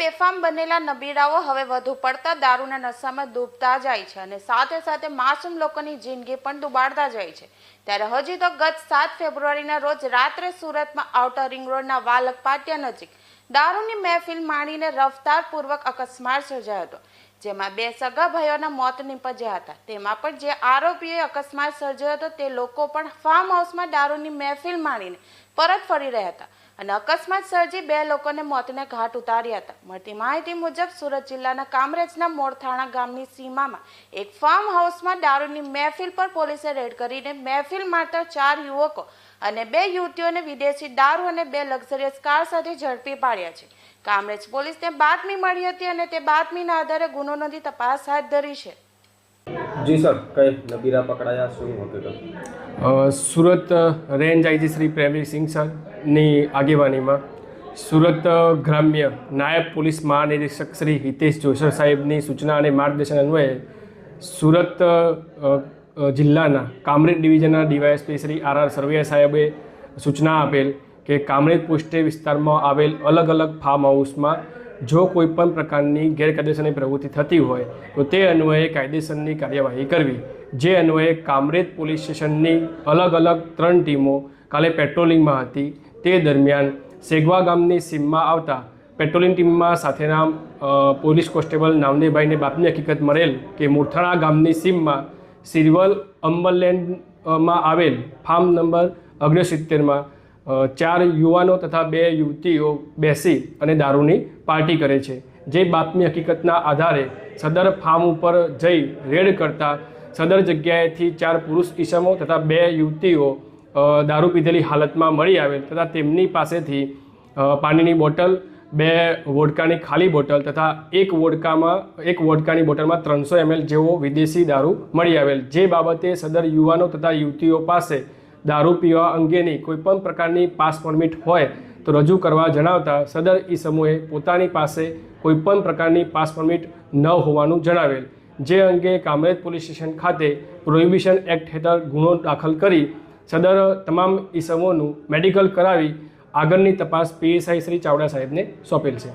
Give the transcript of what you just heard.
બેફામ બનેલા નબીડાઓ હવે વધુ પડતા દારૂના નશામાં ડૂબતા જાય છે અને સાથે સાથે માસૂમ લોકોની જિંદગી પણ ડૂબાડતા જાય છે. ત્યારે હજી તો ગત સાત ફેબ્રુઆરીના રોજ રાત્રે સુરતમાં આઉટર રિંગ રોડના વાલક પાટિયા નજીક દારૂની મહેફિલ માણીને રફતારપૂર્વક અકસ્માત સર્જાયો હતો. જેમાં બે સગા ભાઈઓના મોત નીપજ્યા હતા. તેમાં પણ જે આરોપીએ અકસ્માત સર્જ્યો હતો, તે લોકો પણ ફાર્મ હાઉસમાં દારૂની મહેફિલ માણીને પરત ફરી રહ્યા હતા અને અકસ્માત સર્જી બે લોકોને મોતને ઘાટ ઉતાર્યા હતા. મળતી માહિતી મુજબ સુરત જિલ્લાના કામરેજના મોરથાણા ગામની સીમામાં એક ફાર્મ હાઉસમાં દારૂની મહેફિલ પર પોલીસે રેડ કરીને મહેફિલ મારતા ચાર યુવકો અને બે યુવતીઓને વિદેશી દારૂ અને બે લક્ઝરિયસ કાર સાથે ઝડપી પાડ્યા છે. કામરેજ પોલીસને બાતમી મળી હતી અને તે બાતમીના આધારે ગુનો નોંધી તપાસ હાથ ધરી છે. જી સર કઈ નબીરા પકડાયા શું હકીકત સુરત રેન્જ આઈજી શ્રી પ્રેમવીરસિંહ સરની આગેવાનીમાં સુરત ગ્રામ્ય નાયબ પોલીસ મહાનિરીક્ષક શ્રી હિતેશ જોશર સાહેબની સૂચના અને માર્ગદર્શન અન્વયે સુરત જિલ્લાના Kamrej ડિવિઝનના DYSP Shri R R Sarvaiya સાહેબે સૂચના આપેલ કે કામરેજ પોસ્ટે વિસ્તારમાં આવેલ અલગ અલગ ફાર્મ હાઉસમાં જો કોઈ પણ પ્રકારની ગેરકાયદેસરની પ્રવૃત્તિ થતી હોય, તો તે અન્વયે કાયદેસરની કાર્યવાહી કરવી. જે અન્વયે કામરેજ પોલીસ સ્ટેશનની અલગ અલગ ત્રણ ટીમો કાલે પેટ્રોલિંગમાં હતી. તે દરમિયાન સેગવા ગામની સીમમાં આવતા પેટ્રોલિંગ ટીમમાં સાથેના પોલીસ કોન્સ્ટેબલ નામદેભાઈને બાપની હકીકત મળેલ કે મૂર્થાણા ગામની સીમમાં સિરવલ અંબરલેન્ડમાં આવેલ ફાર્મ નંબર ઓગણસિત્તેરમાં ચાર યુવાનો તથા બે યુવતીઓ બેસી અને દારૂની પાર્ટી કરે છે. જે બાતમી હકીકતના આધારે સદર ફાર્મ ઉપર જઈ રેડ કરતા સદર જગ્યાએથી ચાર પુરુષ ઈસમો તથા બે યુવતીઓ દારૂ પીધેલી હાલતમાં મળી આવેલ તથા તેમની પાસેથી પાણીની બોટલ, બે વોડકાની ખાલી બોટલ તથા એક વોડકામાં, એક વોડકાની બોટલમાં ત્રણસો એમએલ જેવો વિદેશી દારૂ મળી આવેલ. જે બાબતે સદર યુવાનો તથા યુવતીઓ પાસે દારૂ પીવા અંગેની કોઈપણ પ્રકારની પાસ પરમિટ હોય તો રજૂ કરવા જણાવતા સદર ઈ સમૂહે પોતાની પાસે કોઈપણ પ્રકારની પાસ પરમિટ ન હોવાનું જણાવેલ. જે અંગે કામરેજ પોલીસ સ્ટેશન ખાતે પ્રોહિબિશન એક્ટ હેઠળ ગુનો દાખલ કરી સદર તમામ ઈસમોનું મેડિકલ કરાવી આગળની તપાસ પીએસઆઈ શ્રી ચાવડા સાહેબને સોંપેલ છે.